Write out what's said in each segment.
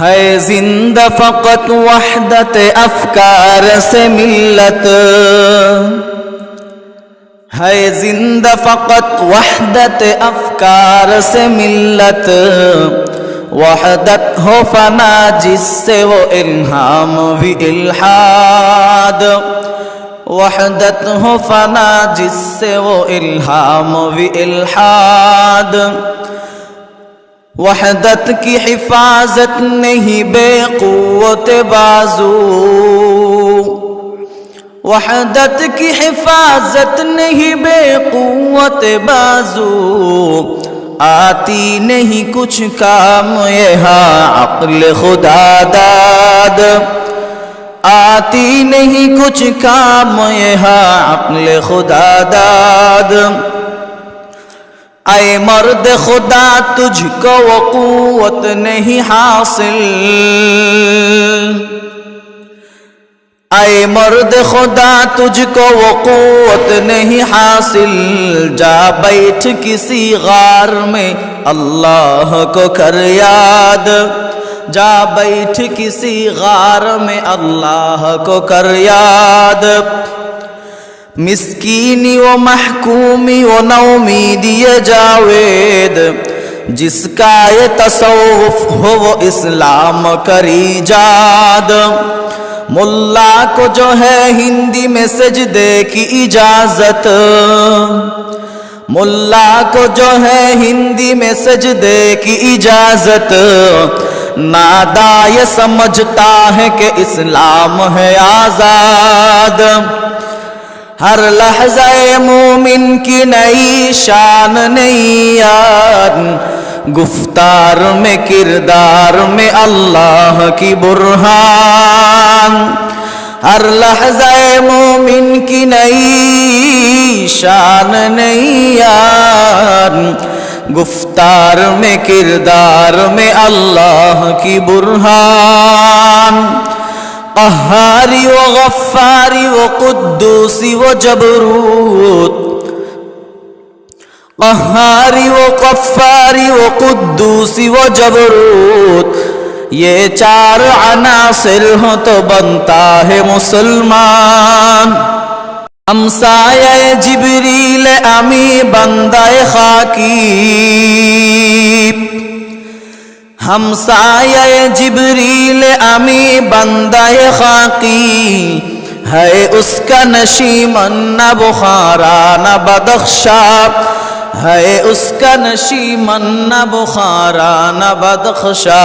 ہے زندہ فقط وحدت افکار سے ملت۔ ہے زندہ فقط وحدت افکار سے ملت۔ وحدت ہو فنا جس سے وہ الہام بھی الحاد وحدت ہو فنا جس سے وہ الہام بھی الحاد وحدت کی حفاظت نہیں بے قوت بازو۔ وحدت کی حفاظت نہیں بے قوت بازو۔ آتی نہیں کچھ کام، یہاں عقل خدا داد۔ آتی نہیں کچھ کام، یہاں عقل خدا داد۔ اے مرد خدا تجھ کو وہ قوت نہیں حاصل اے مرد خدا تجھ کو وہ قوت نہیں حاصل جا بیٹھ کسی غار میں اللہ کو کر یاد جا بیٹھ کسی غار میں اللہ کو کر یاد مسکینی و محکومی و نومیدی جاوید، جس کا یہ تصوف ہو وہ اسلام کری جاد۔ ملا کو جو ہے ہندی میں سجدے کی اجازت۔ ملا کو جو ہے ہندی میں سجدے کی اجازت۔ نادا یہ سمجھتا ہے کہ اسلام ہے آزاد۔ ہر لحظہ مومن کی نئی شان، نئی یاد۔ گفتار میں، کردار میں اللہ کی برہان۔ ہر لحظہ مومن کی نئی شان، نئی یاد۔ گفتار میں، کردار میں اللہ کی برہان۔ قہاری و غفاری و قدوسی و جبروت. قہاری و قفاری و قدوسی و جبروت. یہ چار عناصر ہو تو بنتا ہے مسلمان. ہمسایہ جبریل امی بندہ خاکی. হামসায় জিবরিল আমি বান্দায় খাকি। হায় উসকা নশিমন না বুখারা, না বদখশা। হায় উসকা নশিমন না বুখারা, না বদখশা।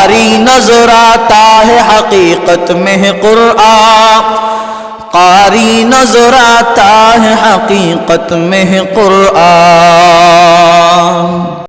جاری نظر آتا ہے حقیقت میں قرآن۔ قاری نظر آتا ہے حقیقت میں قرآن۔